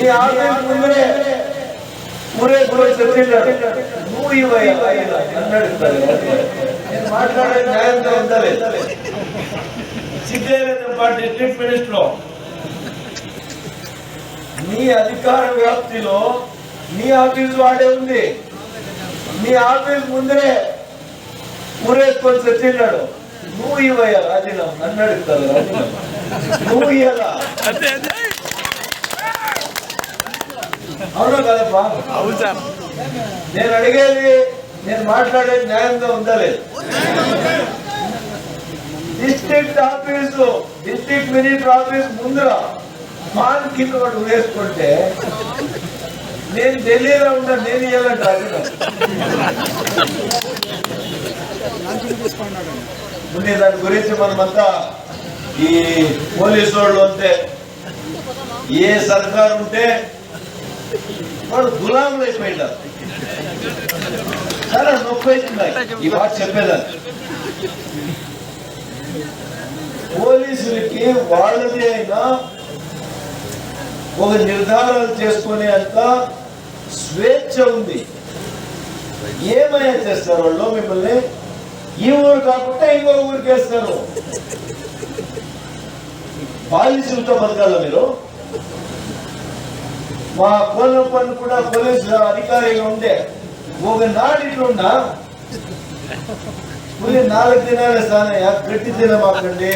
నీ ఆఫీస్ ముందరే ఊరేసుకొని మాట్లాడే న్యాయంగా పార్టీ చీఫ్ మినిస్టర్. నీ అధికార వ్యాప్తిలో నీ ఆఫీస్ వాడే ఉంది. నీ ఆఫీస్ ముందరే ఊరేసుకొని చచ్చిన్నాడు నువ్వు ఇవ్వయ్యా రాజీనామా. నన్ను అడుగుతారు రాజీనామా. నువ్వు ఇవ్వాలా అవునా కదప్పా? అవును సార్. నేను అడిగేది నేను మాట్లాడేది న్యాయంగా ఉందా లేదు? District office district minister office ముందర మాన్ కింద వాడు వేసుకుంటే నేను ఢిల్లీలో ఉంటా నేను ఇవ్వాలంటే ముందు దాని గురించి మనమంతా ఈ పోలీసు వాళ్ళు అంతే ఏ సర్కారు ఉంటే వాడు గులాములు అయిపోయింటారు చాలా నొప్పి అవుతుంది ఈ మాట చెప్పేదాన్ని. పోలీసులకి వాళ్ళది అయినా ఒక నిర్ధారాలు చేసుకునే అంత స్వేచ్ఛ ఉంది. ఏమైనా చేస్తారు వాళ్ళు మిమ్మల్ని? ఈ ఊరు కాకుండా ఇంకో ఊరికి వేస్తారు. బాలిసులతో బతకాల మీరు? మా కోలం పన్ను కూడా పోలీసు అధికారిగా ఉండే ఒక నాడు ఇట్లున్నా పులి నాలుగు దినాలే సానయ్య గట్టి తినమాకండి